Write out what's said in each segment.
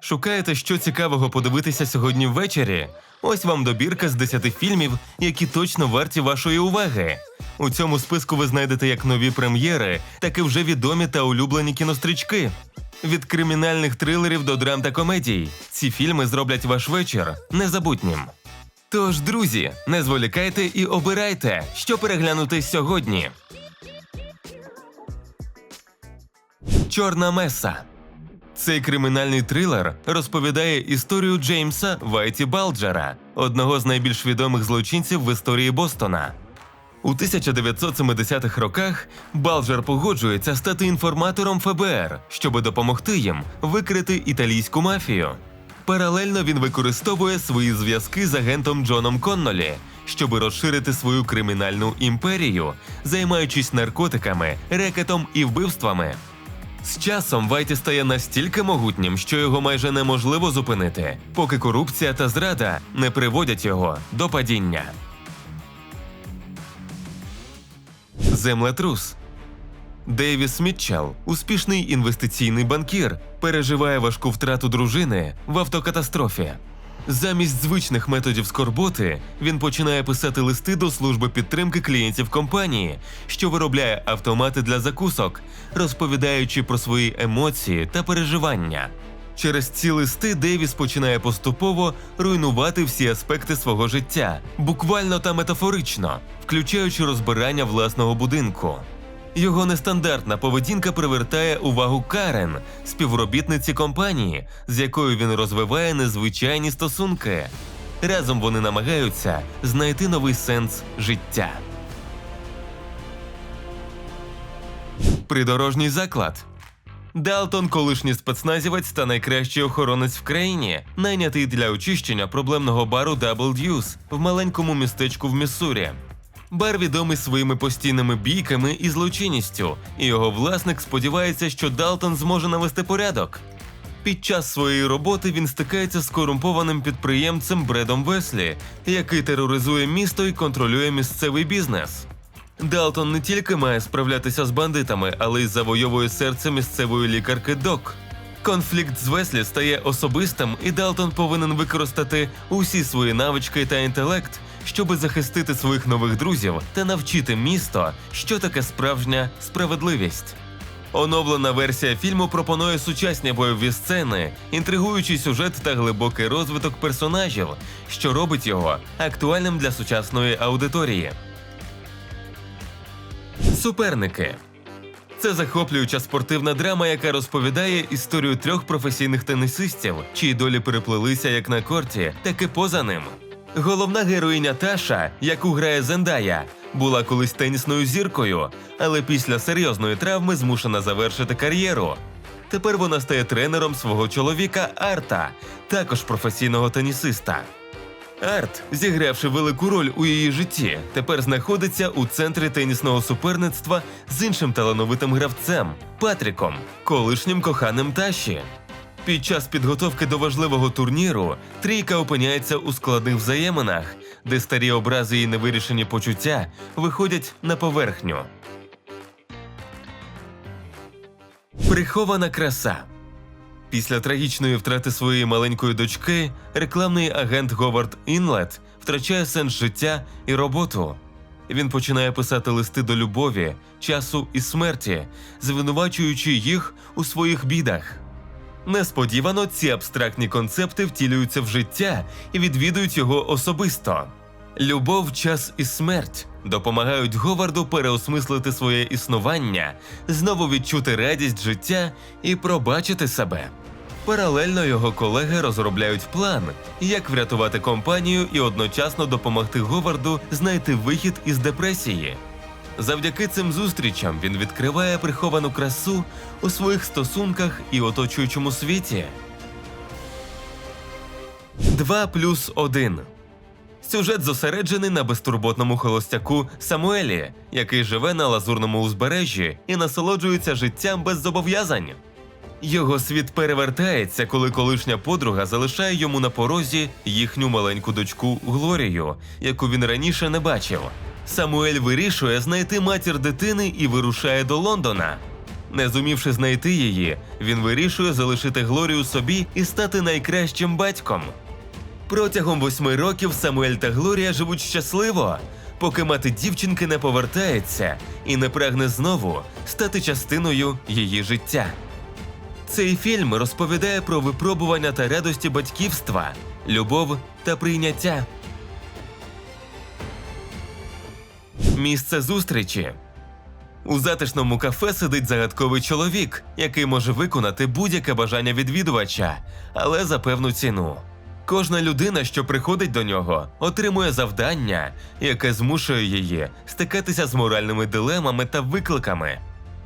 Шукаєте, що цікавого подивитися сьогодні ввечері? Ось вам добірка з 10 фільмів, які точно варті вашої уваги. У цьому списку ви знайдете як нові прем'єри, так і вже відомі та улюблені кінострічки. Від кримінальних трилерів до драм та комедій. Ці фільми зроблять ваш вечір незабутнім. Тож, друзі, не зволікайте і обирайте, що переглянути сьогодні. Чорна меса. Цей кримінальний трилер розповідає історію Джеймса Вайті Балджера, одного з найбільш відомих злочинців в історії Бостона. У 1970-х роках Балджер погоджується стати інформатором ФБР, щоб допомогти їм викрити італійську мафію. Паралельно він використовує свої зв'язки з агентом Джоном Коннолі, щоб розширити свою кримінальну імперію, займаючись наркотиками, рекетом і вбивствами. З часом Вайті стає настільки могутнім, що його майже неможливо зупинити, поки корупція та зрада не приводять його до падіння. Землетрус. Дейвіс Мітчелл, успішний інвестиційний банкір, переживає важку втрату дружини в автокатастрофі. Замість звичних методів скорботи він починає писати листи до служби підтримки клієнтів компанії, що виробляє автомати для закусок, розповідаючи про свої емоції та переживання. Через ці листи Дейвіс починає поступово руйнувати всі аспекти свого життя, буквально та метафорично, включаючи розбирання власного будинку. Його нестандартна поведінка привертає увагу Карен, співробітниці компанії, з якою він розвиває незвичайні стосунки. Разом вони намагаються знайти новий сенс життя. Придорожній заклад. Далтон, колишній спецназівець та найкращий охоронець в країні, найнятий для очищення проблемного бару Double Deuce в маленькому містечку в Міссурі. Бар відомий своїми постійними бійками і злочинністю, і його власник сподівається, що Далтон зможе навести порядок. Під час своєї роботи він стикається з корумпованим підприємцем Бредом Веслі, який тероризує місто і контролює місцевий бізнес. Далтон не тільки має справлятися з бандитами, але й завойовує серце місцевої лікарки Док. Конфлікт з Веслі стає особистим, і Далтон повинен використати усі свої навички та інтелект, щоби захистити своїх нових друзів та навчити місто, що таке справжня справедливість. Оновлена версія фільму пропонує сучасні бойові сцени, інтригуючий сюжет та глибокий розвиток персонажів, що робить його актуальним для сучасної аудиторії. Суперники це захоплююча спортивна драма, яка розповідає історію трьох професійних тенісистів, чиї долі переплелися як на корті, так і поза ним. Головна героїня Таша, яку грає Зендая, була колись тенісною зіркою, але після серйозної травми змушена завершити кар'єру. Тепер вона стає тренером свого чоловіка Арта, також професійного тенісиста. Арт, зігравши велику роль у її житті, тепер знаходиться у центрі тенісного суперництва з іншим талановитим гравцем Патріком, колишнім коханим Таші. Під час підготовки до важливого турніру трійка опиняється у складних взаєминах, де старі образи і невирішені почуття виходять на поверхню. Прихована краса. Після трагічної втрати своєї маленької дочки рекламний агент Говард Інлет втрачає сенс життя і роботу. Він починає писати листи до любові, часу і смерті, звинувачуючи їх у своїх бідах. Несподівано ці абстрактні концепти втілюються в життя і відвідують його особисто. Любов, час і смерть допомагають Говарду переосмислити своє існування, знову відчути радість життя і пробачити себе. Паралельно його колеги розробляють план, як врятувати компанію і одночасно допомогти Говарду знайти вихід із депресії. Завдяки цим зустрічам він відкриває приховану красу у своїх стосунках і оточуючому світі. 2 плюс 1 Сюжет зосереджений на безтурботному холостяку Самуелі, який живе на лазурному узбережжі і насолоджується життям без зобов'язань. Його світ перевертається, коли колишня подруга залишає йому на порозі їхню маленьку дочку Глорію, яку він раніше не бачив. Самуель вирішує знайти матір дитини і вирушає до Лондона. Не зумівши знайти її, він вирішує залишити Глорію собі і стати найкращим батьком. Протягом восьми років Самуель та Глорія живуть щасливо, поки мати дівчинки не повертається і не прагне знову стати частиною її життя. Цей фільм розповідає про випробування та радості батьківства, любов та прийняття. Місце зустрічі. У затишному кафе сидить загадковий чоловік, який може виконати будь-яке бажання відвідувача, але за певну ціну. Кожна людина, що приходить до нього, отримує завдання, яке змушує її стикатися з моральними дилемами та викликами.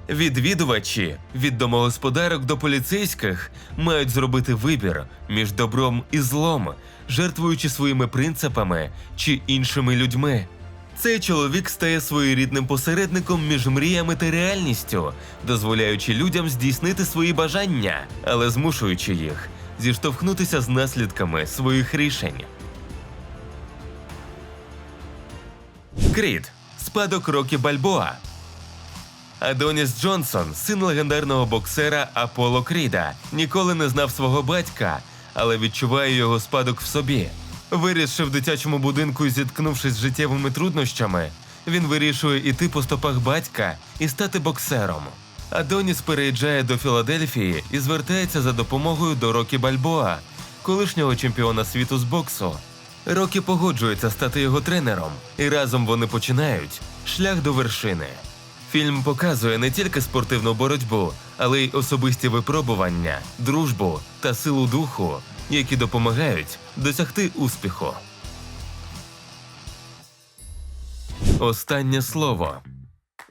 Відвідувачі від домогосподарок до поліцейських мають зробити вибір між добром і злом, жертвуючи своїми принципами чи іншими людьми. Цей чоловік стає своєрідним посередником між мріями та реальністю, дозволяючи людям здійснити свої бажання, але змушуючи їх зіштовхнутися з наслідками своїх рішень. Кріт спадок Рокі Бальбоа. Адоніс Джонсон, син легендарного боксера Аполло Кріда, ніколи не знав свого батька, але відчуває його спадок в собі. Вирісши в дитячому будинку і зіткнувшись з життєвими труднощами, він вирішує іти по стопах батька і стати боксером. Адоніс переїжджає до Філадельфії і звертається за допомогою до Рокі Бальбоа, колишнього чемпіона світу з боксу. Рокі погоджується стати його тренером, і разом вони починають шлях до вершини. Фільм показує не тільки спортивну боротьбу, але й особисті випробування, дружбу та силу духу, які допомагають досягти успіху. Останнє слово.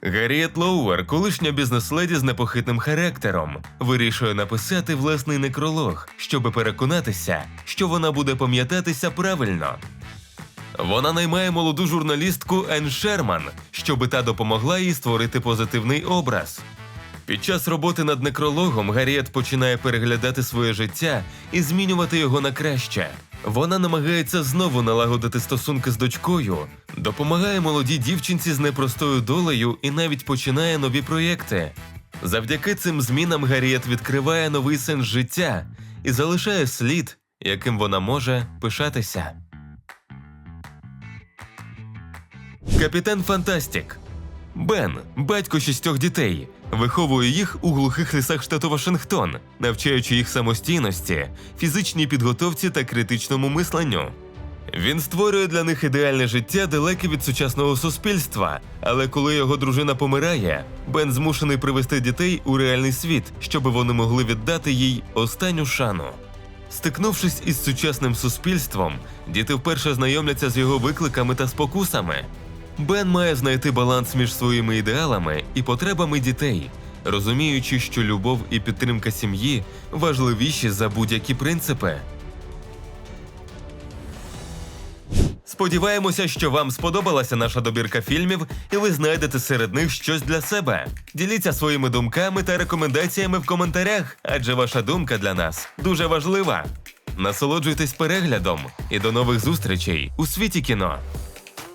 Гарріет Лоуер, колишня бізнес-леді з непохитним характером, вирішує написати власний некролог, щоби переконатися, що вона буде пам'ятатися правильно. Вона наймає молоду журналістку Енн Шерман, щоби та допомогла їй створити позитивний образ. Під час роботи над некрологом Гарріет починає переглядати своє життя і змінювати його на краще. Вона намагається знову налагодити стосунки з дочкою, допомагає молодій дівчинці з непростою долею і навіть починає нові проєкти. Завдяки цим змінам Гарріет відкриває новий сенс життя і залишає слід, яким вона може пишатися. Капітан Фантастік. Бен, батько шістьох дітей, виховує їх у глухих лісах штату Вашингтон, навчаючи їх самостійності, фізичній підготовці та критичному мисленню. Він створює для них ідеальне життя далеке від сучасного суспільства, але коли його дружина помирає, Бен змушений привести дітей у реальний світ, щоб вони могли віддати їй останню шану. Стикнувшись із сучасним суспільством, діти вперше знайомляться з його викликами та спокусами. Бен має знайти баланс між своїми ідеалами і потребами дітей, розуміючи, що любов і підтримка сім'ї важливіші за будь-які принципи. Сподіваємося, що вам сподобалася наша добірка фільмів, і ви знайдете серед них щось для себе. Діліться своїми думками та рекомендаціями в коментарях, адже ваша думка для нас дуже важлива. Насолоджуйтесь переглядом і до нових зустрічей у світі кіно.